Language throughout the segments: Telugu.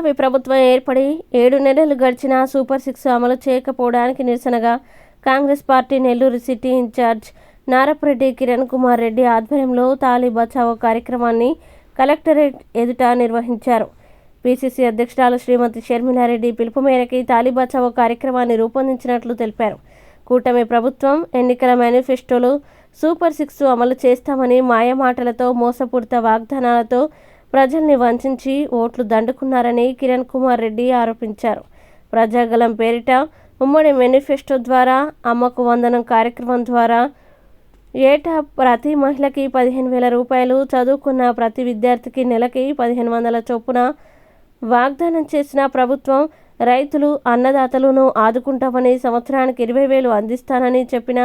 కూటమి ప్రభుత్వం ఏర్పడి ఏడు నెలలు గడిచినా సూపర్ సిక్స్ అమలు చేయకపోవడానికి నిరసనగా Congress party Nellore city incharge Narapareddy Kiran Kumar Reddy ఆధ్వర్యంలో తాలీ బచావో కార్యక్రమాన్ని కలెక్టరేట్ ఎదుట నిర్వహించారు. పిసిసి అధ్యక్షురాలు శ్రీమతి షర్మిలారెడ్డి పిలుపు మేరకు తాలీ బచావో కార్యక్రమాన్ని రూపొందించినట్లు తెలిపారు. కూటమి ప్రభుత్వం ఎన్నికల మేనిఫెస్టోలో సూపర్ సిక్స్ అమలు చేస్తామని మాయమాటలతో మోసపూరిత వాగ్దానాలతో ప్రజల్ని వంచి ఓట్లు దండుకున్నారని కిరణ్ కుమార్ రెడ్డి ఆరోపించారు. ప్రజాగలం పేరిట ఉమ్మడి మేనిఫెస్టో ద్వారా అమ్మకు వందనం కార్యక్రమం ద్వారా ఏటా ప్రతి మహిళకి పదిహేను వేల రూపాయలు చదువుకున్న ప్రతి విద్యార్థికి నెలకి పదిహేను వందల చొప్పున వాగ్దానం చేసిన ప్రభుత్వం రైతులు అన్నదాతలను ఆదుకుంటామని సంవత్సరానికి ఇరవై వేలు అందిస్తానని చెప్పిన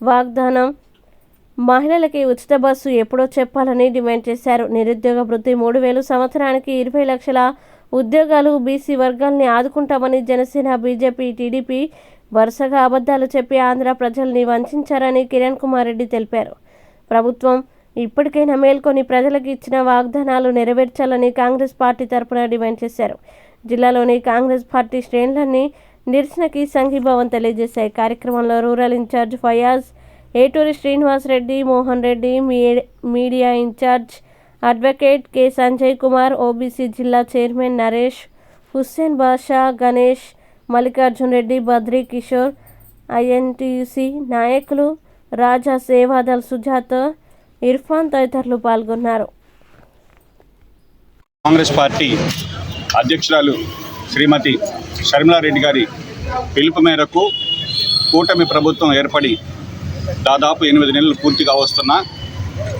వాగ్దానం మహిళలకి ఉచిత బస్సు ఎప్పుడో చెప్పాలని డిమాండ్ చేశారు. నిరుద్యోగ వృత్తి మూడు వేలు సంవత్సరానికి ఇరవై లక్షల ఉద్యోగాలు బీసీ వర్గాల్ని ఆదుకుంటామని జనసేన బీజేపీ టీడీపీ వరుసగా అబద్ధాలు చెప్పి ఆంధ్ర ప్రజల్ని వంచారని కిరణ్ కుమార్ రెడ్డి తెలిపారు. ప్రభుత్వం ఇప్పటికైనా మేల్కొని ప్రజలకు ఇచ్చిన వాగ్దానాలు నెరవేర్చాలని కాంగ్రెస్ పార్టీ తరపున డిమాండ్ చేశారు. జిల్లాలోని కాంగ్రెస్ పార్టీ శ్రేణులన్నీ నిరసనకి సంఘీభావం తెలియజేశాయి. కార్యక్రమంలో rural incharge Fayaz Eturi Srinivas Reddy Mohan Reddy media incharge advocate K. Sanjay Kumar OBC జిల్లా చైర్మన్ నరేష్ హుస్సేన్ బాషా గణేష్ మల్లికార్జున్ రెడ్డి బద్రీ కిషోర్ ఐఎన్టీయూసీ నాయకులు రాజా సేవాదల్ సుజాత ఇర్ఫాన్ తదితరులు పాల్గొన్నారు. కాంగ్రెస్ పార్టీ అధ్యక్షురాలు శ్రీమతి షర్మిలారెడ్డి గారి పిలుపు మేరకు కూటమి ప్రభుత్వం ఏర్పడి దాదాపు ఎనిమిది నెలలు పూర్తిగా వస్తున్న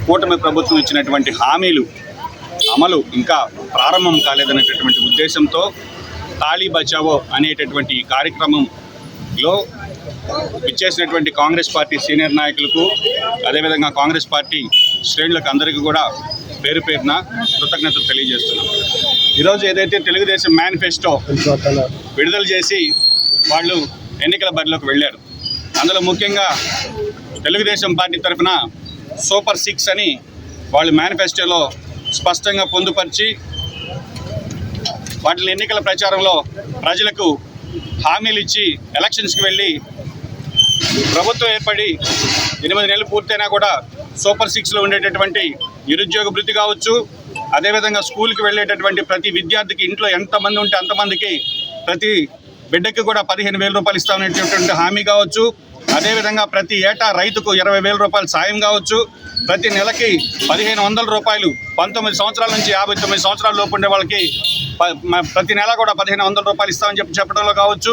కూటమి ప్రభుత్వం ఇచ్చినటువంటి హామీలు అమలు ఇంకా ప్రారంభం కాలేదనేటటువంటి ఉద్దేశంతో తాళీ బచావో అనేటటువంటి ఈ కార్యక్రమంలో ఇచ్చేసినటువంటి కాంగ్రెస్ పార్టీ సీనియర్ నాయకులకు అదేవిధంగా కాంగ్రెస్ పార్టీ శ్రేణులకు అందరికీ కూడా పేరు పేరున కృతజ్ఞతలు తెలియజేస్తున్నాం. ఈరోజు ఏదైతే తెలుగుదేశం మేనిఫెస్టో విడుదల చేసి వాళ్ళు ఎన్నికల బరిలోకి వెళ్ళారు. అందులో ముఖ్యంగా తెలుగుదేశం పార్టీ తరఫున సూపర్ సిక్స్ అని వాళ్ళు మేనిఫెస్టోలో స్పష్టంగా పొందుపరిచి వాటిని ఎన్నికల ప్రచారంలో ప్రజలకు హామీలు ఇచ్చి ఎలక్షన్స్కి వెళ్ళి ప్రభుత్వం ఏర్పడి ఎనిమిది నెలలు పూర్తయినా కూడా సూపర్ సిక్స్లో ఉండేటటువంటి నిరుద్యోగ వృత్తి కావచ్చు అదేవిధంగా స్కూల్కి వెళ్ళేటటువంటి ప్రతి విద్యార్థికి ఇంట్లో ఎంతమంది ఉంటే అంతమందికి ప్రతి బిడ్డకి కూడా పదిహేను వేల రూపాయలు ఇస్తామనేటటువంటి హామీ కావచ్చు. అదేవిధంగా ప్రతి ఏటా రైతుకు ఇరవై వేల రూపాయలు సాయం కావచ్చు. ప్రతి నెలకి పదిహేను వందల రూపాయలు పంతొమ్మిది సంవత్సరాల నుంచి యాభై తొమ్మిది సంవత్సరాల లోపు ఉండే వాళ్ళకి ప్రతి నెల కూడా పదిహేను వందల రూపాయలు ఇస్తామని చెప్పి చెప్పడంలో కావచ్చు.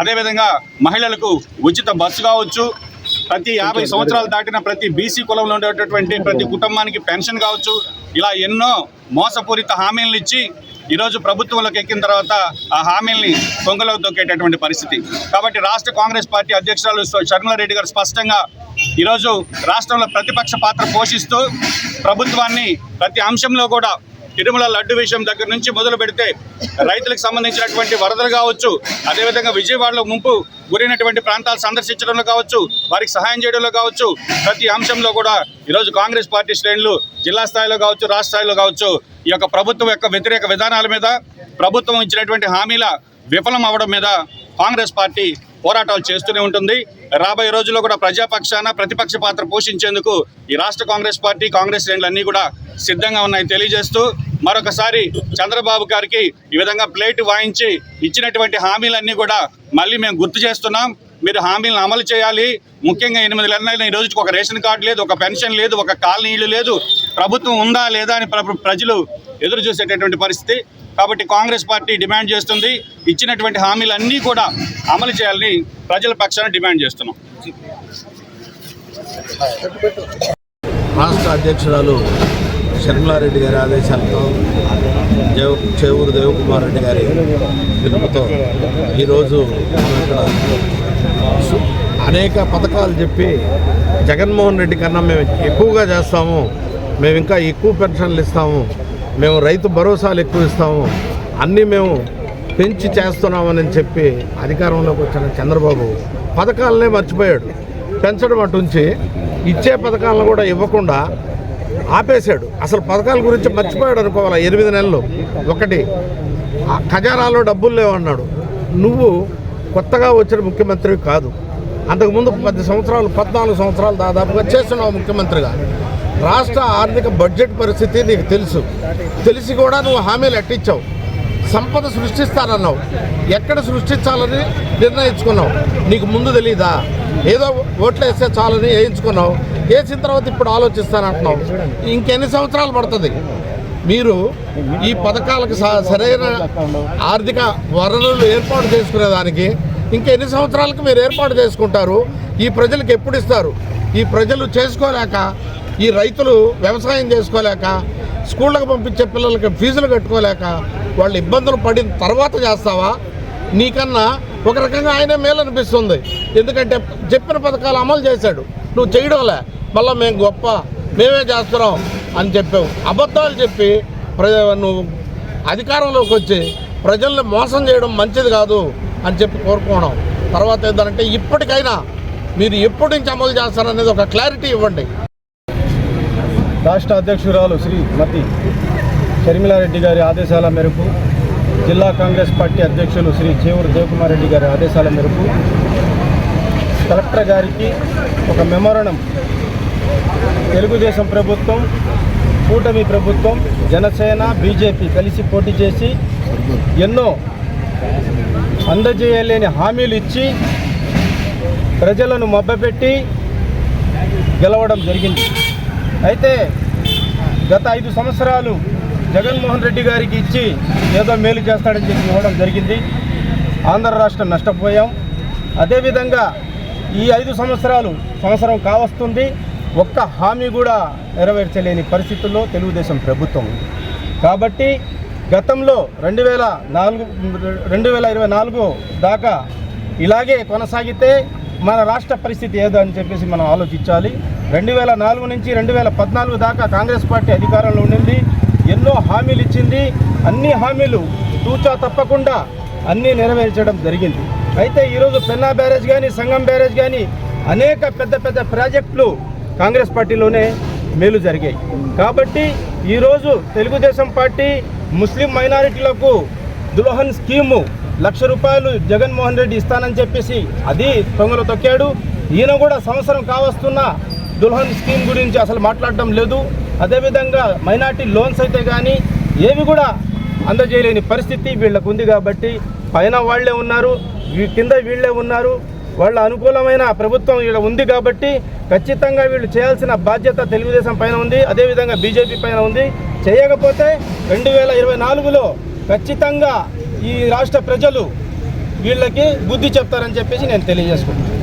అదేవిధంగా మహిళలకు ఉచిత బస్సు కావచ్చు. ప్రతి యాభై సంవత్సరాలు దాటిన ప్రతి బీసీ కులంలో ఉండేటటువంటి ప్రతి కుటుంబానికి పెన్షన్ కావచ్చు. ఇలా ఎన్నో మోసపూరిత హామీలను ఇచ్చి ఈరోజు ప్రభుత్వంలోకి ఎక్కిన తర్వాత ఆ హామీల్ని కొంగలోకి దొక్కేటటువంటి పరిస్థితి. కాబట్టి రాష్ట్ర కాంగ్రెస్ పార్టీ అధ్యక్షురాలు షర్మిలారెడ్డి గారు స్పష్టంగా ఈరోజు రాష్ట్రంలో ప్రతిపక్ష పాత్ర పోషిస్తూ ప్రభుత్వాన్ని ప్రతి అంశంలో కూడా తిరుమల లడ్డు విషయం దగ్గర నుంచి మొదలు పెడితే రైతులకు సంబంధించినటువంటి వరదలు కావచ్చు అదేవిధంగా విజయవాడలో ముంపు గురైనటువంటి ప్రాంతాలు సందర్శించడంలో కావచ్చు వారికి సహాయం చేయడంలో కావచ్చు ప్రతి అంశంలో కూడా ఈరోజు కాంగ్రెస్ పార్టీ శ్రేణులు జిల్లా స్థాయిలో కావచ్చు రాష్ట్ర స్థాయిలో కావచ్చు ఈ యొక్క ప్రభుత్వం యొక్క వ్యతిరేక విధానాల మీద ప్రభుత్వం ఇచ్చినటువంటి హామీల విఫలం అవడం మీద కాంగ్రెస్ పార్టీ పోరాటాలు చేస్తూనే ఉంటుంది. రాబోయే రోజుల్లో కూడా ప్రజాపక్షాన ప్రతిపక్ష పాత్ర పోషించేందుకు ఈ రాష్ట్ర కాంగ్రెస్ పార్టీ కాంగ్రెస్ శ్రేణులు అన్నీ కూడా సిద్ధంగా ఉన్నాయి తెలియజేస్తూ మరొకసారి చంద్రబాబు గారికి ఈ విధంగా ప్లేట్ వాయించి ఇచ్చినటువంటి హామీలన్నీ కూడా మళ్ళీ మేము గుర్తు చేస్తున్నాం. మీరు హామీలను అమలు చేయాలి. ముఖ్యంగా ఎనిమిది నెలలైన ఈ రోజుకి ఒక రేషన్ కార్డు లేదు ఒక పెన్షన్ లేదు ఒక కాలనీలు లేదు. ప్రభుత్వం ఉందా లేదా అని ప్ర- ప్రజలు ఎదురు చూసేటటువంటి పరిస్థితి. కాబట్టి కాంగ్రెస్ పార్టీ డిమాండ్ చేస్తుంది. ఇచ్చినటువంటి హామీలన్నీ కూడా అమలు చేయాలని ప్రజల పక్షాన డిమాండ్ చేస్తున్నాం. రాష్ట్ర అధ్యక్షురాలు షర్మిలారెడ్డి గారి ఆదేశాలతో చేవూరు దేవకుమార్ రెడ్డి గారి పిలుపుతో ఈరోజు ఇక్కడ అనేక పథకాలు చెప్పి జగన్మోహన్ రెడ్డి కన్నా మేము ఎక్కువగా చేస్తాము. మేము ఇంకా ఎక్కువ పెన్షన్లు ఇస్తాము. మేము రైతు భరోసాలు ఎక్కువ ఇస్తాము. అన్నీ మేము పెంచి చేస్తున్నామని చెప్పి అధికారంలోకి వచ్చిన చంద్రబాబు పథకాలనే మర్చిపోయాడు. పెంచడం అటుంచి ఇచ్చే పథకాలను కూడా ఇవ్వకుండా ఆపేశాడు. అసలు పథకాల గురించి మర్చిపోయాడు అనుకోవాలి? ఎనిమిది నెలలు. ఒకటి ఆ ఖజానాలో డబ్బులు లేవన్నాడు నువ్వు కొత్తగా వచ్చిన ముఖ్యమంత్రి కాదు. అంతకుముందు పది సంవత్సరాలు పద్నాలుగు సంవత్సరాలు దాదాపుగా చేస్తున్నావు ముఖ్యమంత్రిగా. రాష్ట్ర ఆర్థిక బడ్జెట్ పరిస్థితి నీకు తెలుసు. తెలిసి కూడా నువ్వు హామీలు ఎట్టించావు సంపద సృష్టిస్తానన్నావు. ఎక్కడ సృష్టించాలని నిర్ణయించుకున్నావు. నీకు ముందు తెలీదా? ఏదో ఓట్లు వేస్తే చాలని వేయించుకున్నావు. వేసిన తర్వాత ఇప్పుడు ఆలోచిస్తానంటున్నావు. ఇంకెన్ని సంవత్సరాలు పడుతుంది? మీరు ఈ పథకాలకు స- సరైన ఆర్థిక వనరులు ఏర్పాటు చేసుకునేదానికి ఇంకెన్ని సంవత్సరాలకు మీరు ఏర్పాటు చేసుకుంటారు? ఈ ప్రజలకు ఎప్పుడు ఇస్తారు? ఈ ప్రజలు చేసుకోలేక ఈ రైతులు వ్యవసాయం చేసుకోలేక స్కూళ్ళకు పంపించే పిల్లలకి ఫీజులు కట్టుకోలేక వాళ్ళు ఇబ్బందులు పడిన తర్వాత చేస్తావా? నీకన్నా ఒక రకంగా ఆయనే మేలు అనిపిస్తుంది ఎందుకంటే చెప్పిన పథకాలు అమలు చేశాడు. నువ్వు చేయడంలే. మళ్ళీ మేము గొప్ప మేమే చేస్తున్నాం అని చెప్పావు. అబద్ధాలు చెప్పి ప్రజ నువ్వు అధికారంలోకి వచ్చి ప్రజల్ని మోసం చేయడం మంచిది కాదు అని చెప్పి కోరుకోవడం. తర్వాత ఏంటంటే ఇప్పటికైనా మీరు ఎప్పటి నుంచి అమలు చేస్తారనేది ఒక క్లారిటీ ఇవ్వండి. రాష్ట్ర అధ్యక్షురాలు శ్రీమతి షర్మిలారెడ్డి గారి ఆదేశాల మేరకు జిల్లా కాంగ్రెస్ పార్టీ అధ్యక్షులు శ్రీ చేవూరు దేవకుమార్ రెడ్డి గారి ఆదేశాల మేరకు కలెక్టర్ గారికి ఒక మెమోరణం. తెలుగుదేశం ప్రభుత్వం కూటమి ప్రభుత్వం జనసేన బీజేపీ కలిసి పోటీ చేసి ఎన్నో అందజేయలేని హామీలు ఇచ్చి ప్రజలను మభ్యపెట్టి గెలవడం జరిగింది. అయితే గత ఐదు సంవత్సరాలు జగన్మోహన్ రెడ్డి గారికి ఇచ్చి ఏదో మేలు చేస్తాడని చెప్పి ఇవ్వడం జరిగింది. ఆంధ్ర రాష్ట్రం నష్టపోయాం. అదేవిధంగా ఈ ఐదు సంవత్సరాలు సంవత్సరం కావస్తుంది. ఒక్క హామీ కూడా నెరవేర్చలేని పరిస్థితుల్లో తెలుగుదేశం ప్రభుత్వం ఉంది. కాబట్టి గతంలో రెండు వేల నాలుగు రెండు వేల ఇరవై నాలుగు దాకా ఇలాగే కొనసాగితే మన రాష్ట్ర పరిస్థితి ఏదో అని చెప్పేసి మనం ఆలోచించాలి. రెండు వేల నాలుగు నుంచి రెండు వేల పద్నాలుగు దాకా కాంగ్రెస్ పార్టీ అధికారంలో ఉండింది. ఎన్నో హామీలు ఇచ్చింది. అన్ని హామీలు తూచా తప్పకుండా అన్నీ నెరవేర్చడం జరిగింది. అయితే ఈరోజు పెన్నా బ్యారేజ్ కానీ సంగం బ్యారేజ్ కానీ అనేక పెద్ద పెద్ద ప్రాజెక్టులు కాంగ్రెస్ పార్టీలోనే మేలు జరిగాయి. కాబట్టి ఈరోజు తెలుగుదేశం పార్టీ ముస్లిం మైనారిటీలకు దుల్హన్ స్కీము లక్ష రూపాయలు జగన్మోహన్ రెడ్డి ఇస్తానని చెప్పేసి అది తొంగలు తొక్కాడు. ఈయన కూడా సంవత్సరం కావస్తున్న దుల్హన్ స్కీమ్ గురించి అసలు మాట్లాడడం లేదు. అదేవిధంగా మైనార్టీ లోన్స్ అయితే కానీ ఏవి కూడా అందజేయలేని పరిస్థితి వీళ్ళకు ఉంది కాబట్టి పైన వాళ్ళే ఉన్నారు వీ- కింద వీళ్ళే ఉన్నారు. వాళ్ళ అనుకూలమైన ప్రభుత్వం ఇక్కడ ఉంది కాబట్టి ఖచ్చితంగా వీళ్ళు చేయాల్సిన బాధ్యత తెలుగుదేశం పైన ఉంది అదేవిధంగా బీజేపీ పైన ఉంది. చేయకపోతే రెండు వేల ఇరవై నాలుగులో ఖచ్చితంగా ఈ రాష్ట్ర ప్రజలు వీళ్ళకి బుద్ధి చెప్తారని చెప్పేసి నేను తెలియజేసుకుంటున్నాను.